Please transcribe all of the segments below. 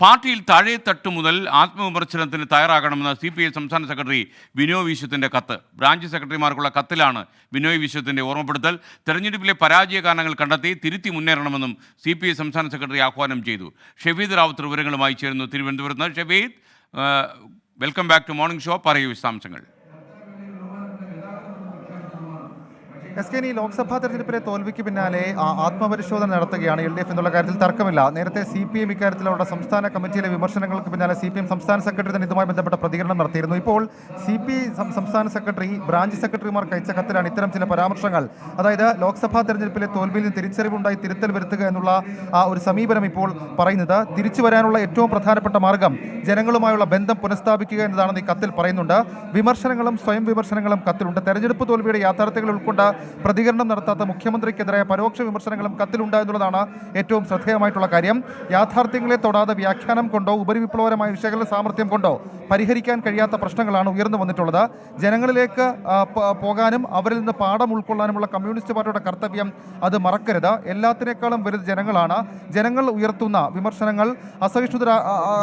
പാർട്ടിയിൽ താഴെത്തട്ട് മുതൽ ആത്മവിമർശനത്തിന് തയ്യാറാകണമെന്ന സി പി ഐ സംസ്ഥാന സെക്രട്ടറി വിനോയ് വിശ്വത്തിന്റെ കത്ത്. ബ്രാഞ്ച് സെക്രട്ടറിമാർക്കുള്ള കത്തിലാണ് വിനോയ് വിശ്വത്തിന്റെ ഓർമ്മപ്പെടുത്തൽ. തെരഞ്ഞെടുപ്പിലെ പരാജയ കാരണങ്ങൾ കണ്ടെത്തി തിരുത്തി മുന്നേറണമെന്നും സി പി ഐ സംസ്ഥാന സെക്രട്ടറി ആഹ്വാനം ചെയ്തു. ഷെഫീദ് റാവത്ത് വിവരങ്ങളുമായി ചേരുന്നു തിരുവനന്തപുരത്ത്. Shefeed welcome back to morning show. പറയൂ വിശദാംശങ്ങൾ. എസ് കെ ഈ ലോക്സഭാ തെരഞ്ഞെടുപ്പിലെ തോൽവിക്ക് പിന്നാലെ ആത്മപരിശോധന നടത്തുകയാണ് എൽ ഡി എഫ്. എന്നുള്ള കാര്യത്തിൽ തർക്കമില്ല. നേരത്തെ സി പി എം ഇക്കാര്യത്തിൽ അവരുടെ സംസ്ഥാന കമ്മിറ്റിയിലെ വിമർശനങ്ങൾക്ക് പിന്നാലെ സി പി എം സംസ്ഥാന സെക്രട്ടറി തന്നെ ഇതുമായി ബന്ധപ്പെട്ട പ്രതികരണം നടത്തിയിരുന്നു. ഇപ്പോൾ സി പി സംസ്ഥാന സെക്രട്ടറി ബ്രാഞ്ച് സെക്രട്ടറിമാർക്ക് അയച്ച കത്തിലാണ് ഇത്തരം ചില പരാമർശങ്ങൾ. അതായത് ലോക്സഭാ തെരഞ്ഞെടുപ്പിലെ തോൽവിയിൽ തിരിച്ചറിവുണ്ടായി തിരുത്തൽ വരുത്തുക എന്നുള്ള ആ ഒരു സമീപനം ഇപ്പോൾ പറയുന്നത് തിരിച്ചു വരാനുള്ള ഏറ്റവും പ്രധാനപ്പെട്ട മാർഗം ജനങ്ങളുമായുള്ള ബന്ധം പുനഃസ്ഥാപിക്കുക എന്നതാണെന്ന് ഈ കത്തിൽ പറയുന്നുണ്ട്. വിമർശനങ്ങളും സ്വയം വിമർശനങ്ങളും കത്തിലുണ്ട്. തെരഞ്ഞെടുപ്പ് തോൽവിയുടെ യാഥാർത്ഥ്യങ്ങൾ ഉൾക്കൊണ്ട് പ്രതികരണം നടത്താത്ത മുഖ്യമന്ത്രിക്കെതിരായ പരോക്ഷ വിമർശനങ്ങളും കത്തിലുണ്ട് എന്നുള്ളതാണ് ഏറ്റവും ശ്രദ്ധേയമായിട്ടുള്ള കാര്യം. യാഥാർത്ഥ്യങ്ങളെ തൊടാതെ വ്യാഖ്യാനം കൊണ്ടോ ഉപരിവിപ്ലവകരമായ വിശകലന സാമർഥ്യം കൊണ്ടോ പരിഹരിക്കാൻ കഴിയാത്ത പ്രശ്നങ്ങളാണ് ഉയർന്നു വന്നിട്ടുള്ളത്. ജനങ്ങളിലേക്ക് പോകാനും അവരിൽ നിന്ന് പാഠം ഉൾക്കൊള്ളാനുമുള്ള കമ്മ്യൂണിസ്റ്റ് പാർട്ടിയുടെ കർത്തവ്യം അത് മറക്കരുത്. എല്ലാത്തിനേക്കാളും വലുത് ജനങ്ങളാണ്. ജനങ്ങൾ ഉയർത്തുന്ന വിമർശനങ്ങൾ അസഹിഷ്ണുത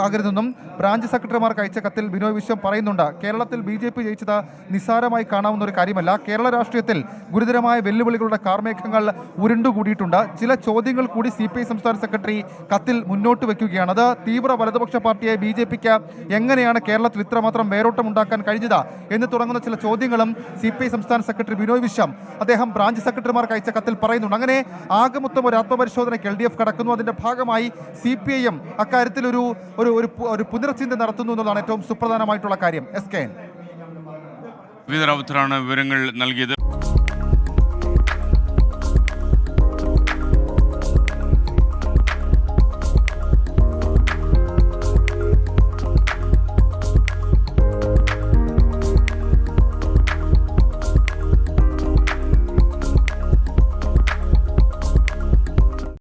ആകരുതെന്നും ബ്രാഞ്ച് സെക്രട്ടറിമാർക്ക് അയച്ച കത്തിൽ ബിനോയ് വിശ്വം പറയുന്നുണ്ട്. കേരളത്തിൽ ബി ജയിച്ചത് നിസ്സാരമായി കാണാവുന്ന ഒരു കാര്യമല്ല. കേരള രാഷ്ട്രീയത്തിൽ ഗുരുതരമായ വെല്ലുവിളികളുടെ കാർമേഘങ്ങൾ ഉരുണ്ടുകൂടിയിട്ടുണ്ട്. ചില ചോദ്യങ്ങൾ കൂടി സി പി ഐ സംസ്ഥാന സെക്രട്ടറി കത്തിൽ മുന്നോട്ട് വെക്കുകയാണ്. അത് തീവ്ര വലതുപക്ഷ പാർട്ടിയായ ബി ജെ പിക്ക് എങ്ങനെയാണ് കേരളത്തിൽ ഇത്രമാത്രം വേരോട്ടം ഉണ്ടാക്കാൻ കഴിഞ്ഞത് എന്ന് തുടങ്ങുന്ന ചില ചോദ്യങ്ങളും സി പി ഐ സംസ്ഥാന സെക്രട്ടറി ബിനോയ് വിശ്വം അദ്ദേഹം ബ്രാഞ്ച് സെക്രട്ടറിമാർക്ക് അയച്ച കത്തിൽ പറയുന്നുണ്ട്. അങ്ങനെ ആകെമൊത്തം ഒരു ആത്മപരിശോധനയ്ക്ക് എൽ ഡി എഫ് കടക്കുന്നു. അതിന്റെ ഭാഗമായി സി പി ഐ എം അക്കാര്യത്തിൽ ഒരു ഒരു ഒരു പുനർചിന്ത നടത്തുന്നു എന്നുള്ളതാണ് ഏറ്റവും സുപ്രധാനമായിട്ടുള്ള കാര്യം. S K N. വിവരങ്ങൾ നൽകിയത്.